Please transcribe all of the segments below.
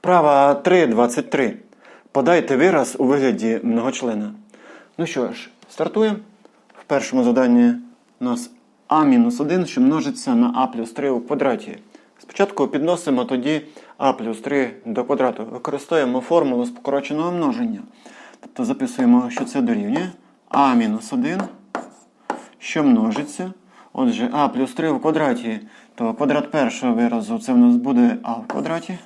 Вправа 3.23. Подайте вираз у вигляді многочлена. Ну що ж, стартуємо. В першому заданні у нас а-1, що множиться на а плюс 3 у квадраті. Спочатку підносимо тоді а плюс 3 до квадрату. Використовуємо формулу з множення. Тобто записуємо, що це дорівнює а-1, що множиться. Отже, а плюс 3 в квадраті, то квадрат першого виразу це в нас буде а в квадраті.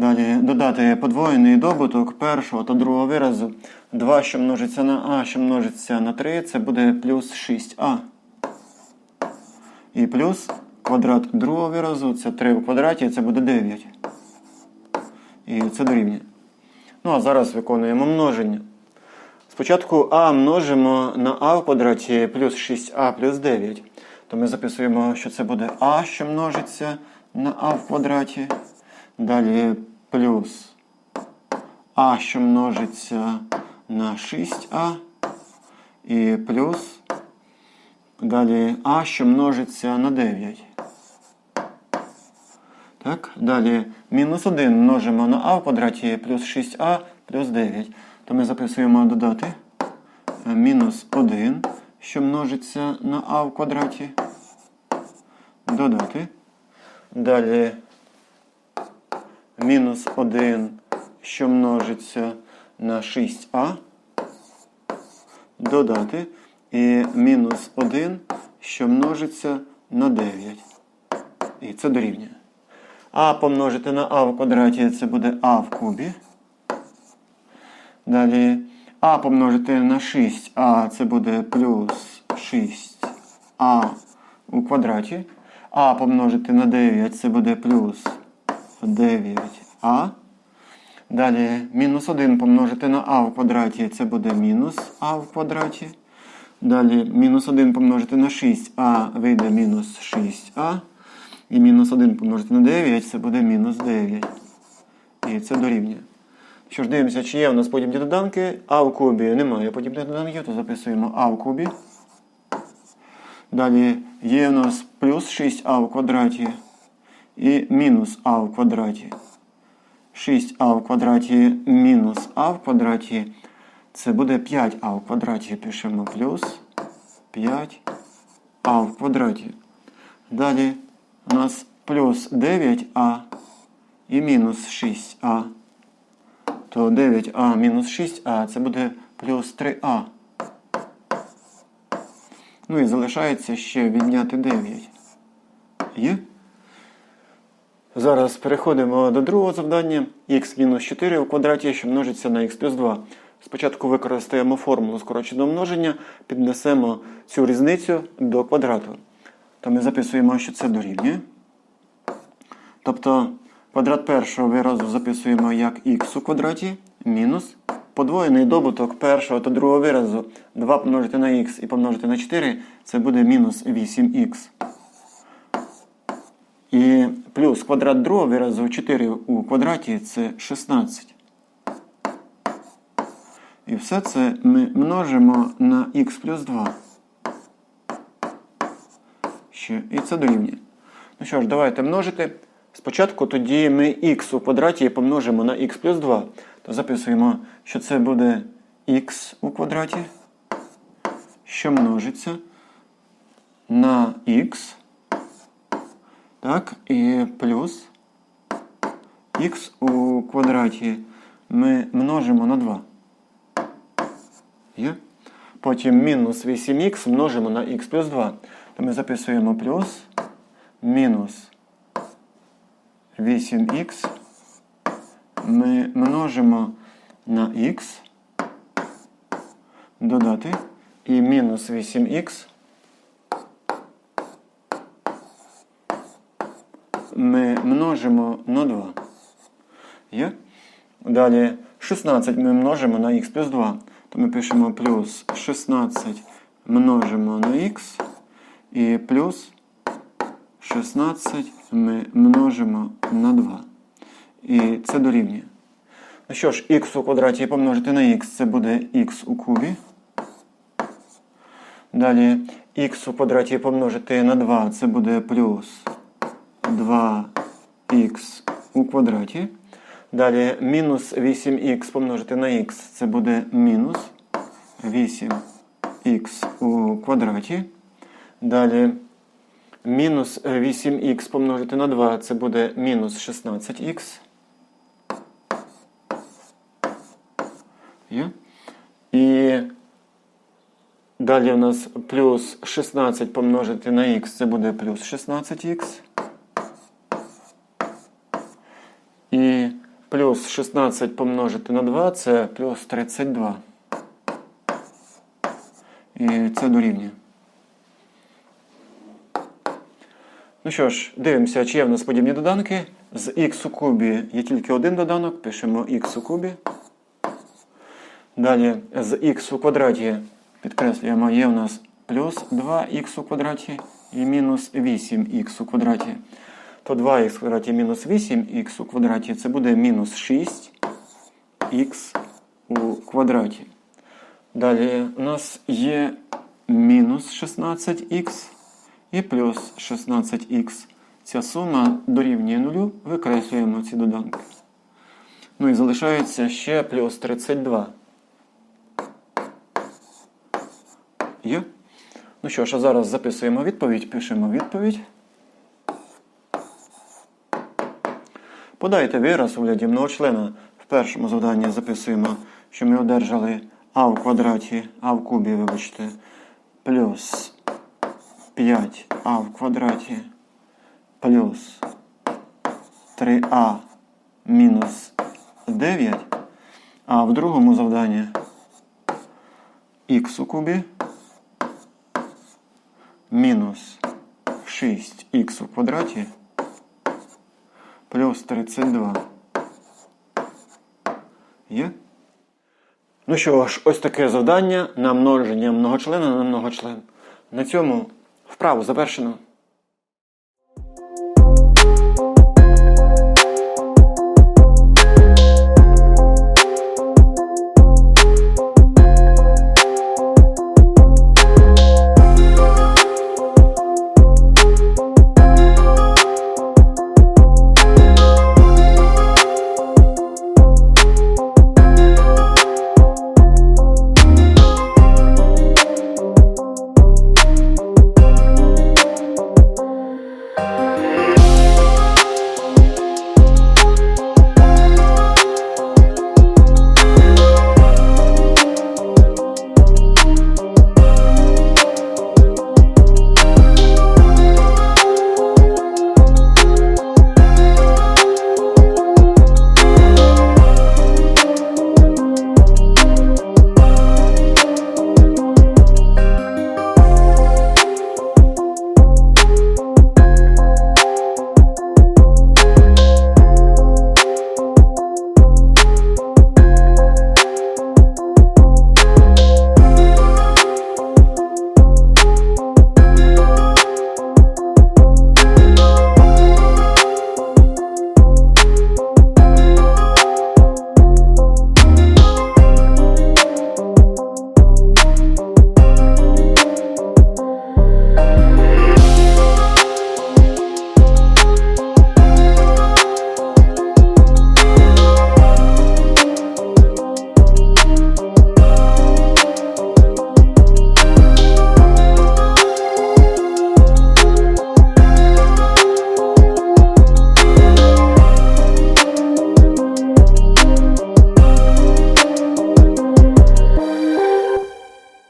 Далі додати подвоєний добуток першого та другого виразу. 2, що множиться на а, що множиться на 3, це буде плюс 6а. І плюс квадрат другого виразу, це 3 в квадраті, це буде 9. І це дорівнює. Ну а зараз виконуємо множення. Спочатку а множимо на а в квадраті плюс 6а плюс 9. То ми записуємо, що це буде а, що множиться на а в квадраті. Далі плюс а, що множиться на 6а. І плюс далі а, що множиться на 9. Так, далі мінус 1 множимо на а в квадраті плюс 6а плюс 9. То ми записуємо додати е, мінус 1, що множиться на а в квадраті. Додати. Далі мінус 1, що множиться на 6а. Додати. І мінус 1, що множиться на 9. І це дорівнює. А помножити на а в квадраті це буде а в кубі. Далі а помножити на 6а це буде плюс 6а у квадраті. А помножити на 9 це буде плюс 9а. Далі мінус 1 помножити на а в квадраті це буде мінус а в квадраті. Далі мінус 1 помножити на 6а вийде мінус 6а. І мінус 1 помножити на 9 це буде мінус 9. І це дорівнює. Що ж, дивимося, чи є у нас подібні доданки. А в кубі немає подібних доданків, то записуємо А в кубі. Далі є у нас плюс 6а в квадраті і мінус а в квадраті. 6а в квадраті мінус а в квадраті. Це буде 5а в квадраті. Пишемо плюс 5а в квадраті. Далі у нас плюс 9а і мінус 6а. То 9а мінус 6а це буде плюс 3а. Ну і залишається ще відняти 9. Є? Зараз переходимо до другого завдання. х-4 у квадраті, що множиться на х плюс 2. Спочатку використаємо формулу скороченого множення, піднесемо цю різницю до квадрату. То ми записуємо, що це дорівнює. Тобто квадрат першого виразу записуємо як х у квадраті мінус подвоєний добуток першого та другого виразу 2 помножити на х і помножити на 4 це буде мінус 8х. І плюс квадрат другого виразу 4 у квадраті це 16. І все це ми множимо на х плюс 2. Ще. І це дорівнює. Ну що ж, давайте множити. Спочатку тоді ми х у квадраті помножимо на х плюс 2. То записуємо, що це буде х у квадраті, що множиться на х. Так, і плюс х у квадраті ми множимо на 2. Є? Потім мінус 8х множимо на х плюс 2. То ми записуємо плюс мінус 8х ми множимо на х, додати і мінус 8х ми множимо на 2. Є? Далі 16 ми множимо на х плюс 2. То ми пишемо плюс 16 множимо на х і плюс 16 ми множимо на 2. І це дорівнює. Ну що ж, х у квадраті помножити на х, це буде х у кубі. Далі х у квадраті помножити на 2, це буде плюс 2х у квадраті. Далі мінус 8х помножити на х, це буде мінус 8х у квадраті. Далі мінус 8х помножити на 2, це буде мінус 16х. Є? І далі у нас плюс 16 помножити на х, це буде плюс 16х. І плюс 16 помножити на 2 це плюс 32. І це дорівнює. Ну що ж, дивимося, чи є в нас подібні доданки. З х у кубі є тільки один доданок, пишемо х у кубі. Далі з х у квадраті підкреслюємо, є у нас плюс 2х у квадраті і мінус 8х у квадраті. То 2х в квадраті мінус 8х у квадраті це буде мінус 6х у квадраті. Далі у нас є мінус 16х і плюс 16х. Ця сума дорівнює нулю, викреслюємо ці доданки. Ну і залишається ще плюс 32. Є? Ну що ж, а зараз записуємо відповідь, пишемо відповідь. Подайте вираз у вигляді многочлена. В першому завданні записуємо, що ми одержали а в квадраті, а в кубі, вибачте, плюс 5а в квадраті плюс 3а мінус 9. А в другому завданні х у кубі мінус 6х у квадраті плюс 32. Є? Ну що ж, ось таке завдання на множення многочлена на многочлен. На цьому вправу завершено.